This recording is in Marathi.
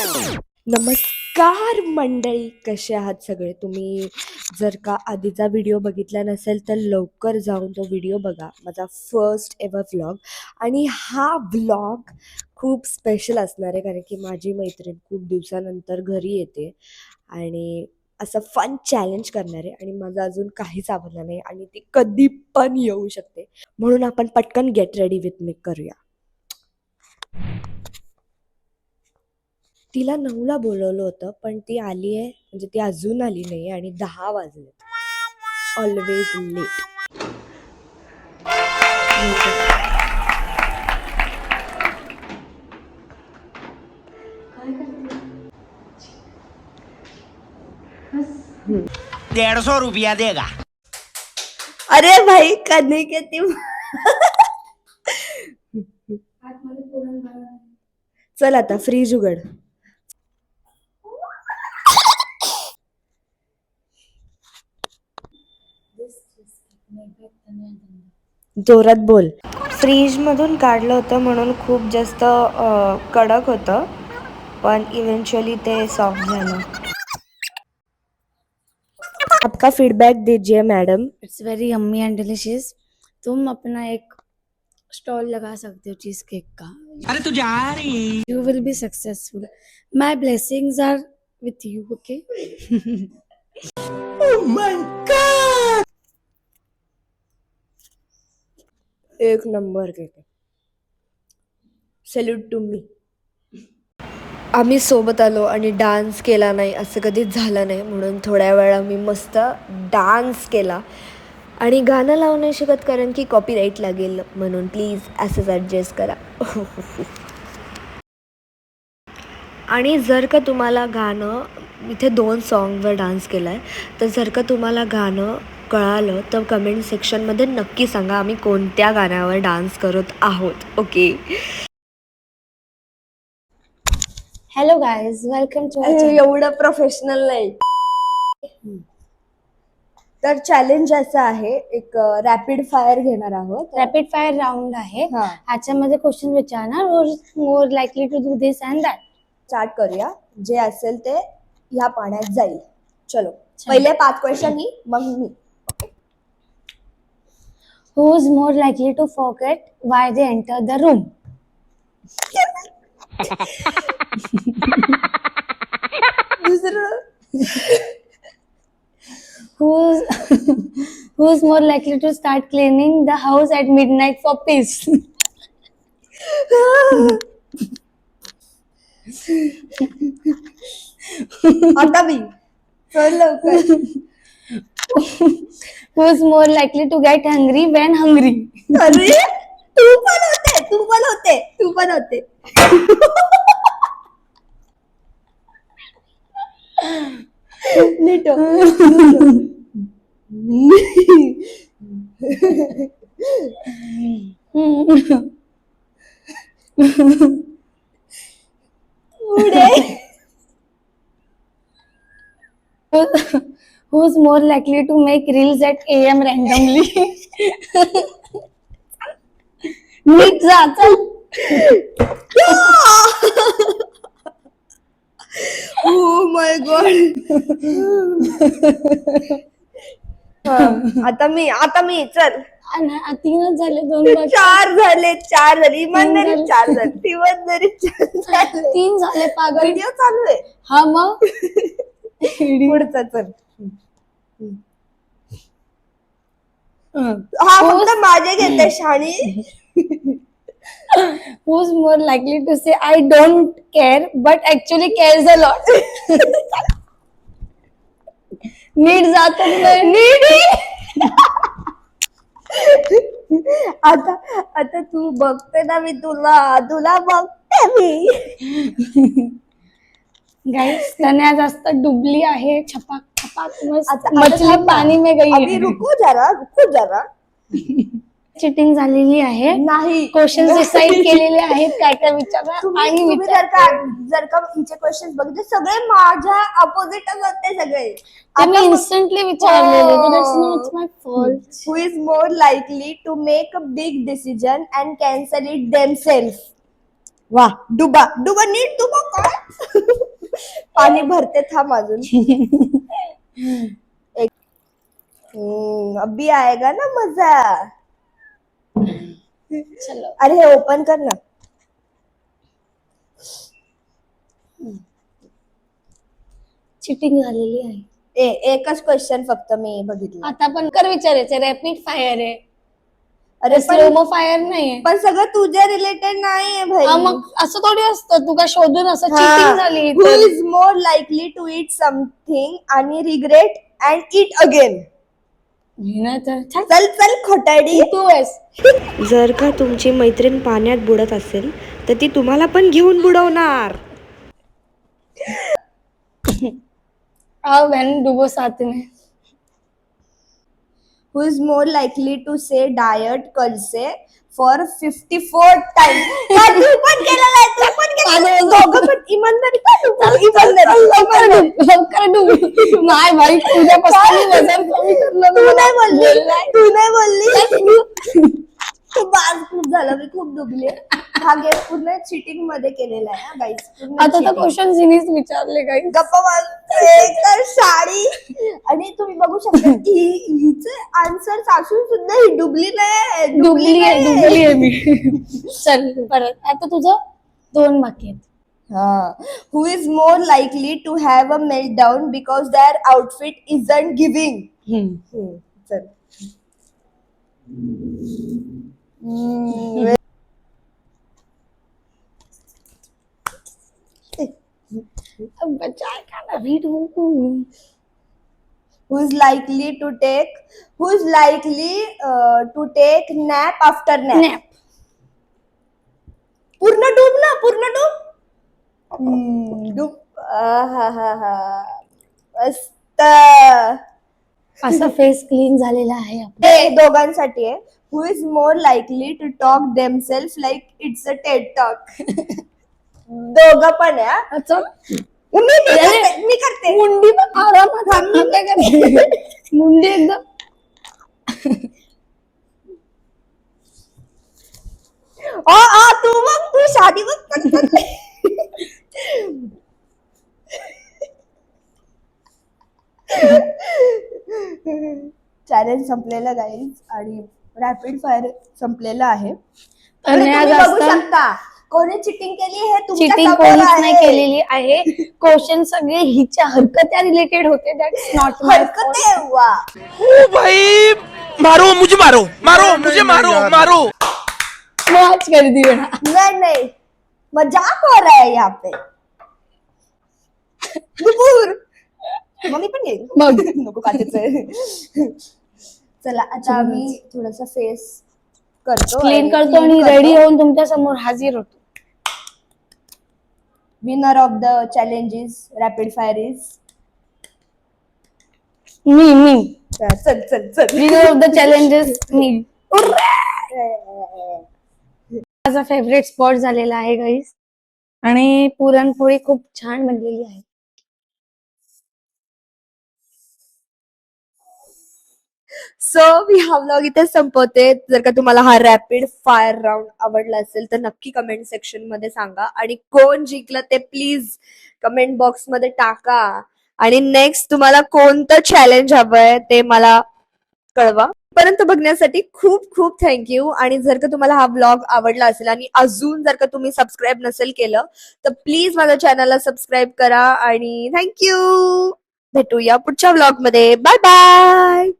नमस्कार मंडळी कसे आहात सगळे तुम्ही? जर का आधीचा व्हिडिओ बघितला नसेल तर लवकर जाऊन तो व्हिडिओ बघा. माझा फर्स्ट एवर व्लॉग आणि हा व्लॉग खूप स्पेशल असणार आहे कारण की माझी मैत्रीण खूप दिवसानंतर घरी येते. आणि असं फन चॅलेंज करणार आहे आणि माझं अजून काहीच आवडलं नाही आणि ती कधी पण येऊ शकते. म्हणून आपण पटकन गेट रेडी विथ मी करूया. तिला नऊला बोलवलं होतं पण ती आली आहे म्हणजे ती अजून आली नाही आणि दहा वाजले ऑलवेज लेट डेढ़ सौ रुपया देगा। अरे भाई कधी के ती चल आता फ्रीज उघड. जोरात बोल. फ्रीजमधून काढलं होतं म्हणून खूप जास्त अ, कडक होतं पण इव्हेंच्युअली ते सॉफ्ट झालं. आपका फीडबॅक दीजिए madam it's very yummy and delicious तुम अपना एक स्टॉल लगा सकते हो चीज केक का. अरे तू जा रही you will be successful my blessings are with you okay एक number cake salute to me आम्ही सोबत आलो आणि डान्स केला नाही असं कधीच झालं नाही. म्हणून थोड्या वेळा मी मस्त डान्स केला. आणि गाणं लावू नाही शकत कारण की कॉपीराईट लागेल. म्हणून प्लीज असंच ॲडजस्ट करा. आणि जर का तुम्हाला गाणं इथे दोन सॉन्गवर डान्स केला आहे तर जर का तुम्हाला गाणं कळालं तर कमेंट सेक्शनमध्ये नक्की सांगा आम्ही कोणत्या गाण्यावर डान्स करत आहोत. Okay hello guys welcome to एवढं प्रोफेशनल नाही. तर चॅलेंज असं आहे एक रॅपिड फायर घेणार आहोत. रॅपिड फायर राउंड आहे. हा. ह्याच्यामध्ये क्वेश्चन विचारणार more likely to do this and that start करूया. जे असेल ते ह्या पाण्यात जाईल. चलो. पहिले पाच क्वेश्चन मी मग मी. Who is more likely to forget why they enter the room दुसरं? Who is who is more likely to start cleaning the house at midnight for peace? आता मी चल लवकर who is more likely to get hungry when hungry अरे तू पण होते तू पण होते तू पण होते नीट हो. पुढे who is more likely to make reels at am randomly नीट जा चल ओ माय गॉड आता मी आता मी चल. आणि तीनच झाले दोन बाकी. चार झाले चार झाले. इमानदारी. चार झाले. इमानदारी चार झाले. तीन झाले पागल. व्हिडिओ चालू आहे. हा मग? पुढचा चल. हं. फक्त माझे घेते शाणी. Is more likely to say I don't care but actually cares a lot. नीट जात आता आता तू बघते ना मी तुला तुला बघते मी. गाईस तन्या जास्त डुबली आहे. छपाक छपाक मस्त. आता- आता मछली थांब ना. पाणी में गई अभी है. रुको जरा रुको जरा. चिटिंग झालेली आहे. नाही. क्वेश्चन डिसाईड केलेले आहेत काय काय तुम्ही आणि तुम्ही विचार जर का जर का हिचे क्वेश्चन बघितले सगळे माझ्या अपोजिटच होते सगळे. मी इन्स्टंटली विचारलेले my fault who is more likely to make a big decision and cancel it themselves? वा डुबा. डुबा नीट डुबा काय? पाणी भरते थांब अजून. एक अभी आएगा ना मजा. चलो. अरे हे ओपन कर ना. चिटिंग झालेली आहे. ए एकच क्वेश्चन फक्त मी बघितलं. आता पण कर विचारायचं रॅपिड फायर आहे. अरे पण स्लोमो फायर नाहीये. पण सगळं तुझ्या रिलेटेड नाहीये हा, भाई मग असं थोडी असतं तू काय शोधून असं हा. चिटिंग झाली तर. is more likely to eat something आणि रिग्रेट अँड eat अगेन मी नाही तर छान. चल चल खोटाडी तू आहेस जर का तुमची मैत्रीण पाण्यात बुडत असेल तर ती तुम्हाला पण घेऊन बुडवणार. आओ बहन डुबो साथ में who is more likely to say diet कल से फॉर फिफ्टी फोर टाइम तू पण केलेला आहे तू पण केलेला आहे. दोघं पण इमानदारी. लवकर नाही भाई तुझ्यापासून वजन कमी करलं तू. नाही बोलली. तू नाही बोलली. तू बाज खूप झालं. मी खूप डुबली हा गेम पूर्ण चिटिंगमध्ये केलेला आहे गाईस आता तर क्वेश्चन हिनीच विचारले काही गप्पा मारते. साडी. आणि तुम्ही बघू शकता की हिचे आन्सर असून सुद्धा ही डुबली नाही डुबली आहे डुबली आहे मी. चल परत. आता तुझं दोन बाकी आहेत. who is more likely to have a meltdown because their outfit is un giving चल हम्म, अब बचाए का ना read who is likely to take who is likely uh, to take nap after nap nap पूर्ण डूब ना पूर्ण डूब आहाहाहा. मस्त असा फेस क्लीन झालेला आहे आपला. ते दोघांसाठी आहे who is more likely to talk themselves like it's a TED talk दोघं पण आहे हा. अच्छा मी मी करते, मी करते मुंडी पण आरामात हाणली काय करते? मुंडी एकदम आ, आ, तू बघ तू शादी बघ चॅलेंज संपलेलं गाईज आणि रॅपिड फायर संपलेलं आहे. आणि बघू शकता कोणी चिटिंग केली हे तुमच्या चिटिंग समोर कोणीच आहे. नाही केलेली आहे. क्वेश्चन सगळे हिच्या हरकत्या रिलेटेड होते. दॅट्स नॉट माय हरकत आहे वा ओ भाई मारो मुझे मारो मारो मुझे मारो मारो. मौज कर दी बेटा नहीं नहीं. मजाक हो रहा है यहाँ पे. नुपुर मम्मी पण येईल. मग. नको काचेचं चला आता आम्ही थोडासा फेस करतो क्लीन करतो आणि रेडी होऊन तुमच्यासमोर हाजीर होतो. Winner of the challenges rapid fire is मी मी. चल चल चल विनर ऑफ द चॅलेंजेस मी. माझा फेवरेट स्पॉट झालेला आहे गाईस आणि पुरणपोळी खूप छान बनलेली आहे. सो मी हा व्लॉग इथे संपवते. जर का तुम्हाला हा रॅपिड फायर राऊंड आवडला असेल तर नक्की कमेंट सेक्शनमध्ये सांगा. आणि कोण जिंकलं ते प्लीज कमेंट बॉक्समध्ये टाका. आणि नेक्स्ट तुम्हाला कोणतं चॅलेंज हवंय ते मला कळवा. पर्यंत बघण्यासाठी खूप खूप थँक्यू आणि जर का तुम्हाला हा ब्लॉग आवडला असेल आणि अजून जर का तुम्ही सबस्क्राईब नसेल केलं तर प्लीज माझ्या चॅनलला सबस्क्राईब करा. आणि थँक्यू भेटूया पुढच्या ब्लॉगमध्ये बाय बाय